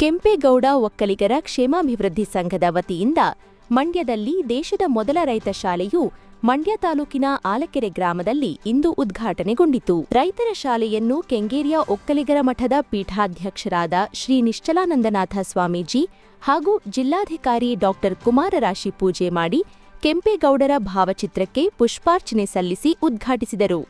ಕೆಂಪೇಗೌಡ ಒಕ್ಕಲಿಗರ ಕ್ಷೇಮಾಭಿವೃದ್ಧಿ ಸಂಘದ ವತಿಯಿಂದ ಮಂಡ್ಯದಲ್ಲಿ ದೇಶದ ಮೊದಲ ರೈತ ಶಾಲೆಯು ಮಂಡ್ಯ ತಾಲೂಕಿನ ಆಲಕೆರೆ ಗ್ರಾಮದಲ್ಲಿ ಇಂದು ಉದ್ಘಾಟನೆಗೊಂಡಿತು. ರೈತರ ಶಾಲೆಯನ್ನು ಕೆಂಗೇರಿಯ ಒಕ್ಕಲಿಗರ ಮಠದ ಪೀಠಾಧ್ಯಕ್ಷರಾದ ಶ್ರೀ ನಿಶ್ಚಲಾನಂದನಾಥ ಸ್ವಾಮೀಜಿ ಹಾಗೂ ಜಿಲ್ಲಾಧಿಕಾರಿ ಡಾಕ್ಟರ್ ಕುಮಾರರಾಶಿ ಪೂಜೆ ಮಾಡಿ ಕೆಂಪೇಗೌಡರ ಭಾವಚಿತ್ರಕ್ಕೆ ಪುಷ್ಪಾರ್ಚನೆ ಸಲ್ಲಿಸಿ ಉದ್ಘಾಟಿಸಿದರು.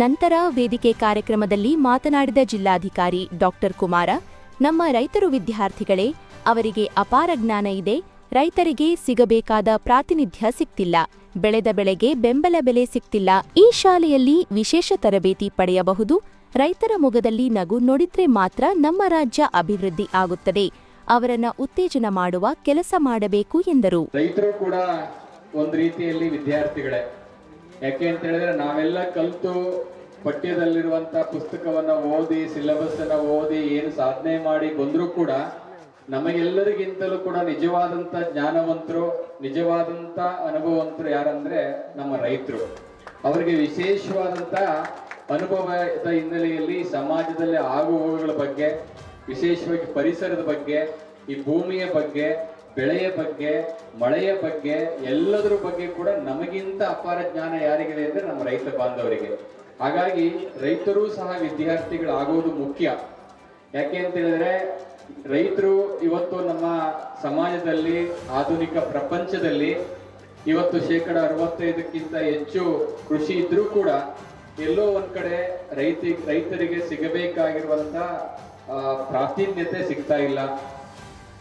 ನಂತರ ವೇದಿಕೆ ಕಾರ್ಯಕ್ರಮದಲ್ಲಿ ಮಾತನಾಡಿದ ಜಿಲ್ಲಾಧಿಕಾರಿ ಡಾಕ್ಟರ್ ಕುಮಾರ, ನಮ್ಮ ರೈತರು ವಿದ್ಯಾರ್ಥಿಗಳೇ, ಅವರಿಗೆ ಅಪಾರ ಜ್ಞಾನ ಇದೆ, ರೈತರಿಗೆ ಸಿಗಬೇಕಾದ ಪ್ರಾತಿನಿಧ್ಯ ಸಿಕ್ತಿಲ್ಲ, ಬೆಳೆದ ಬೆಳೆಗೆ ಬೆಂಬಲ ಬೆಲೆ ಸಿಕ್ತಿಲ್ಲ, ಈ ಶಾಲೆಯಲ್ಲಿ ವಿಶೇಷ ತರಬೇತಿ ಪಡೆಯಬಹುದು, ರೈತರ ಮುಗದಲ್ಲಿ ನಗು ನೋಡಿದ್ರೆ ಮಾತ್ರ ನಮ್ಮ ರಾಜ್ಯ ಅಭಿವೃದ್ಧಿ ಆಗುತ್ತದೆ, ಅವರನ್ನ ಉತ್ತೇಜನ ಮಾಡುವ ಕೆಲಸ ಮಾಡಬೇಕು ಎಂದರು. ರೈತರು ಕೂಡ ಒಂದು ರೀತಿಯಲ್ಲಿ ವಿದ್ಯಾರ್ಥಿಗಳೇ. ಯಾಕೆ ಅಂತ ಹೇಳಿದ್ರೆ ನಾವೆಲ್ಲ ಕಲಿತು ಪಠ್ಯದಲ್ಲಿರುವಂತ ಪುಸ್ತಕವನ್ನ ಓದಿ ಸಿಲೆಬಸ್ ಅನ್ನ ಓದಿ ಏನು ಸಾಧನೆ ಮಾಡಿ ಬಂದರೂ ಕೂಡ ನಮಗೆಲ್ಲರಿಗಿಂತಲೂ ಕೂಡ ನಿಜವಾದಂತ ಜ್ಞಾನವಂತರು, ನಿಜವಾದಂತ ಅನುಭವಂತರು ಯಾರಂದ್ರೆ ನಮ್ಮ ರೈತರು. ಅವರಿಗೆ ವಿಶೇಷವಾದಂತ ಅನುಭವದ ಹಿನ್ನೆಲೆಯಲ್ಲಿ ಸಮಾಜದಲ್ಲಿ ಆಗುಹೋಗುಗಳ ಬಗ್ಗೆ, ವಿಶೇಷವಾಗಿ ಪರಿಸರದ ಬಗ್ಗೆ, ಈ ಭೂಮಿಯ ಬಗ್ಗೆ ಬೆಳೆಯ ಬಗ್ಗೆ, ಮಳೆಯ ಬಗ್ಗೆ, ಎಲ್ಲದರ ಬಗ್ಗೆ ಕೂಡ ನಮಗಿಂತ ಅಪಾರ ಜ್ಞಾನ ಯಾರಿಗಿದೆ ಅಂದ್ರೆ ನಮ್ಮ ರೈತ ಬಾಂಧವರಿಗೆ. ಹಾಗಾಗಿ ರೈತರು ಸಹ ವಿದ್ಯಾರ್ಥಿಗಳಾಗೋದು ಮುಖ್ಯ. ಯಾಕೆ ಅಂತ ಹೇಳಿದ್ರೆ, ರೈತರು ಇವತ್ತು ನಮ್ಮ ಸಮಾಜದಲ್ಲಿ, ಆಧುನಿಕ ಪ್ರಪಂಚದಲ್ಲಿ ಇವತ್ತು ಶೇಕಡ ಅರವತ್ತೈದಕ್ಕಿಂತ ಹೆಚ್ಚು ಕೃಷಿ ಇದ್ರೂ ಕೂಡ ಎಲ್ಲೋ ಒಂದ್ ಕಡೆ ರೈತ, ರೈತರಿಗೆ ಸಿಗಬೇಕಾಗಿರುವಂತ ಪ್ರಾತಿನಿಧ್ಯತೆ ಸಿಗ್ತಾ ಇಲ್ಲ.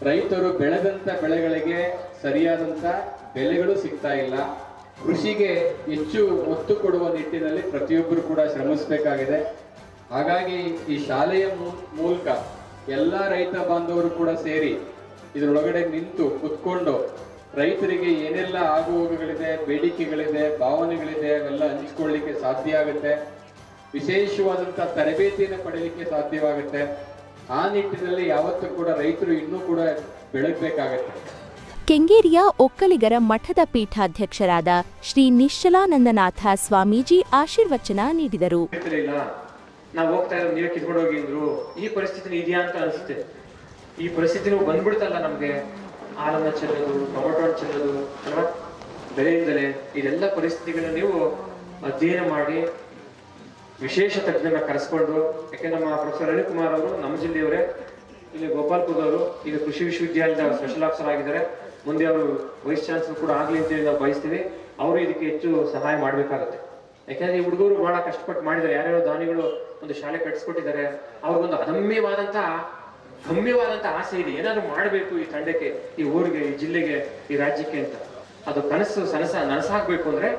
ರೈತರು ಬೆಳೆದಂತ ಬೆಳೆಗಳಿಗೆ ಸರಿಯಾದಂತ ಬೆಲೆಗಳು ಸಿಗ್ತಾ ಇಲ್ಲ. ಕೃಷಿಗೆ ಹೆಚ್ಚು ಒತ್ತು ಕೊಡುವ ನಿಟ್ಟಿನಲ್ಲಿ ಪ್ರತಿಯೊಬ್ಬರು ಕೂಡ ಶ್ರಮಿಸಬೇಕಾಗಿದೆ. ಹಾಗಾಗಿ ಈ ಶಾಲೆಯ ಮೂಲಕ ಎಲ್ಲ ರೈತ ಬಾಂಧವರು ಕೂಡ ಸೇರಿ ಇದರೊಳಗಡೆ ನಿಂತು ಕುತ್ಕೊಂಡು ರೈತರಿಗೆ ಏನೆಲ್ಲ ಆಗುಹೋಗುಗಳಿದೆ, ಬೇಡಿಕೆಗಳಿದೆ, ಭಾವನೆಗಳಿದೆ ಅವೆಲ್ಲ ಹಂಚಿಕೊಳ್ಳಿಕ್ಕೆ ಸಾಧ್ಯ ಆಗುತ್ತೆ. ವಿಶೇಷವಾದಂಥ ತರಬೇತಿಯನ್ನು ಪಡೆಯಲಿಕ್ಕೆ ಸಾಧ್ಯವಾಗುತ್ತೆ. ಆ ನಿಟ್ಟಿನಲ್ಲಿ ಯಾವತ್ತೂ ಕೂಡ ರೈತರು ಇನ್ನೂ ಕೂಡ ಬೆಳಗಬೇಕಾಗತ್ತೆ. ಕೆಂಗೇರಿಯ ಒಕ್ಕಲಿಗರ ಮಠದ ಪೀಠಾಧ್ಯಕ್ಷರಾದ ಶ್ರೀ ನಿಶ್ಚಲಾನಂದನಾಥ ಸ್ವಾಮೀಜಿ ಆಶೀರ್ವಚನ ನೀಡಿದರು. ನಾವು ಹೋಗ್ತಾ ಇರೋ ನೀವೇ ಕಿತ್ಕೊಂಡು ಹೋಗಿ ಅಂದ್ರು ಈ ಪರಿಸ್ಥಿತಿ ಇದೆಯಾ ಅಂತ ಅನಿಸುತ್ತೆ. ಈ ಪರಿಸ್ಥಿತಿನೂ ಬಂದ್ಬಿಡ್ತಲ್ಲ ನಮ್ಗೆ. ಹಾಲನ್ನ ಚೆಲ್ಲೋದು ಟೊಮೆಟೊ ಹಣ್ಣ್ ಚೆಲ್ಲೋದು ಬೆಲೆಯಿಂದಲೇ ಇದೆಲ್ಲ ಪರಿಸ್ಥಿತಿಗಳನ್ನ ನೀವು ಅಧ್ಯಯನ ಮಾಡಿ ವಿಶೇಷ ತಜ್ಞರನ್ನ ಕರೆಸ್ಕೊಂಡು, ಯಾಕೆ ನಮ್ಮ ಪ್ರೊಫೆಸರ್ ರವಿಕುಮಾರ್ ಅವರು ನಮ್ಮ ಜಿಲ್ಲೆಯವರೇ, ಇಲ್ಲಿ ಗೋಪಾಲ್ಪುರದವರು, ಈಗ ಕೃಷಿ ವಿಶ್ವವಿದ್ಯಾಲಯದ ಸ್ಪೆಷಲ್ ಆಫೀಸರ್ ಆಗಿದ್ದಾರೆ. ಮುಂದೆ ಅವರು ವೈಸ್ ಚಾನ್ಸಲರ್ ಕೂಡ ಆಗಲಿ ಅಂತೇಳಿ ನಾವು ಬಯಸ್ತೀವಿ. ಅವರು ಇದಕ್ಕೆ ಹೆಚ್ಚು ಸಹಾಯ ಮಾಡಬೇಕಾಗುತ್ತೆ. ಯಾಕೆಂದ್ರೆ ಈ ಹುಡುಗರು ಬಹಳ ಕಷ್ಟಪಟ್ಟು ಮಾಡಿದ್ದಾರೆ. ಯಾರ್ಯಾರು ದಾನಿಗಳು ಒಂದು ಶಾಲೆ ಕಟ್ಟಿಸ್ಕೊಟ್ಟಿದ್ದಾರೆ ಅವ್ರಿಗೊಂದು ಅದಮ್ಯವಾದಂತಹ ಗಮ್ಯವಾದಂತಹ ಆಸೆ ಇದೆ. ಏನಾದ್ರು ಮಾಡಬೇಕು ಈ ತಂಡಕ್ಕೆ, ಈ ಊರಿಗೆ, ಈ ಜಿಲ್ಲೆಗೆ, ಈ ರಾಜ್ಯಕ್ಕೆ ಅಂತ. ಅದು ಕನಸು, ಸನಸ, ನನಸಾಗಬೇಕು ಅಂದ್ರೆ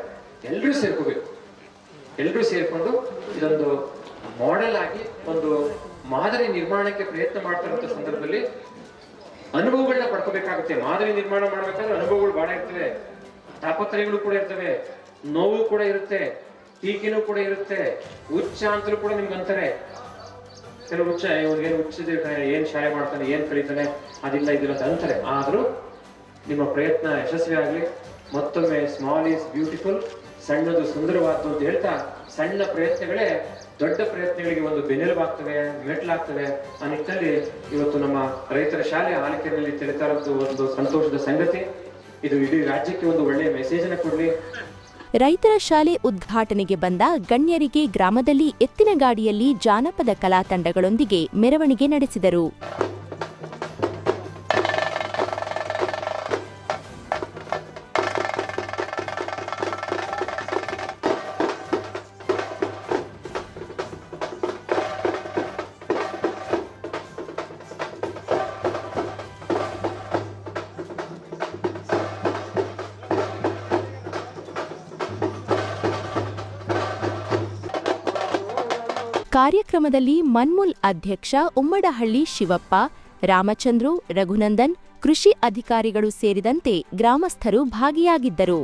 ಎಲ್ಲರೂ ಸೇರ್ಕೋಬೇಕು. ಎಲ್ಲರೂ ಸೇರಿಕೊಂಡು ಇದೊಂದು ಮಾಡೆಲ್ ಆಗಿ ಒಂದು ಮಾದರಿ ನಿರ್ಮಾಣಕ್ಕೆ ಪ್ರಯತ್ನ ಮಾಡ್ತಿರೋ ಸಂದರ್ಭದಲ್ಲಿ ಅನುಭವಗಳನ್ನ ಪಡ್ಕೋಬೇಕಾಗುತ್ತೆ. ಮಾದರಿ ನಿರ್ಮಾಣ ಮಾಡ್ಬೇಕಾದ್ರೆ ಅನುಭವಗಳು ಬಹಳ ಇರ್ತವೆ. ತಾಪತ್ರಯಗಳು ಕೂಡ ಇರ್ತವೆ. ನೋವು ಕೂಡ ಇರುತ್ತೆ. ಟೀಕೆನೂ ಕೂಡ ಇರುತ್ತೆ. ಉಚ್ಚ ಅಂತಲೂ ಕೂಡ ನಿಮ್ಗೆ ಅಂತಾರೆ. ಕೆಲವು ಹುಚ್ಚ ಇವ್ರಿಗೇನು ಹುಚ್ಚಿದೆ ಏನ್ ಶಾಲೆ ಮಾಡ್ತಾನೆ, ಏನ್ ಕಲಿತಾನೆ? ಅದಿಲ್ಲ, ಇದಿಲ್ಲ ಅಂತ ಅಂತಾರೆ. ಆದರೂ ನಿಮ್ಮ ಪ್ರಯತ್ನ ಯಶಸ್ವಿ ಆಗಲಿ ಮತ್ತೊಮ್ಮೆ ಸ್ಮಾಲ್ ಈಸ್ ಬ್ಯೂಟಿಫುಲ್ ಸಣ್ಣದು ಸುಂದರವಾದ್ದು ಅಂತ ಹೇಳ್ತಾ ಸಣ್ಣ ಪ್ರಯತ್ನಗಳೇ ದೊಡ್ಡ ಪ್ರಯತ್ನಗಳಿಗೆ ಒಂದು ಬೆನ್ನೆಲುಬಾಗ್ತವೆ, ಮೆಟ್ಲಾಗ್ತವೆ. ಆ ನಿಟ್ಟಿನಲ್ಲಿ ಇವತ್ತು ನಮ್ಮ ರೈತರ ಶಾಲೆ ಆಲಿಕೆಯಲ್ಲಿ ತಿಳಿತಾ ಇರೋದು ಒಂದು ಸಂತೋಷದ ಸಂಗತಿ. ಇದು ಇಡೀ ರಾಜ್ಯಕ್ಕೆ ಒಂದು ಒಳ್ಳೆಯ ಮೆಸೇಜ್ ಅನ್ನ ಕೊಡ್ಲಿ. ರೈತರ ಶಾಲೆ ಉದ್ಘಾಟನೆಗೆ ಬಂದ ಗಣ್ಯರಿಗೆ ಗ್ರಾಮದಲ್ಲಿ ಎತ್ತಿನ ಗಾಡಿಯಲ್ಲಿ ಜಾನಪದ ಕಲಾ ತಂಡಗಳೊಂದಿಗೆ ಮೆರವಣಿಗೆ ನಡೆಸಿದರು. ಕಾರ್ಯಕ್ರಮದಲ್ಲಿ ಮನ್ಮುಲ್ ಅಧ್ಯಕ್ಷ ಉಮ್ಮಡಹಳ್ಳಿ ಶಿವಪ್ಪ ರಾಮಚಂದ್ರು ರಘುನಂದನ್ ಕೃಷಿ ಅಧಿಕಾರಿಗಳು ಸೇರಿದಂತೆ ಗ್ರಾಮಸ್ಥರು ಭಾಗಿಯಾಗಿದ್ದರು.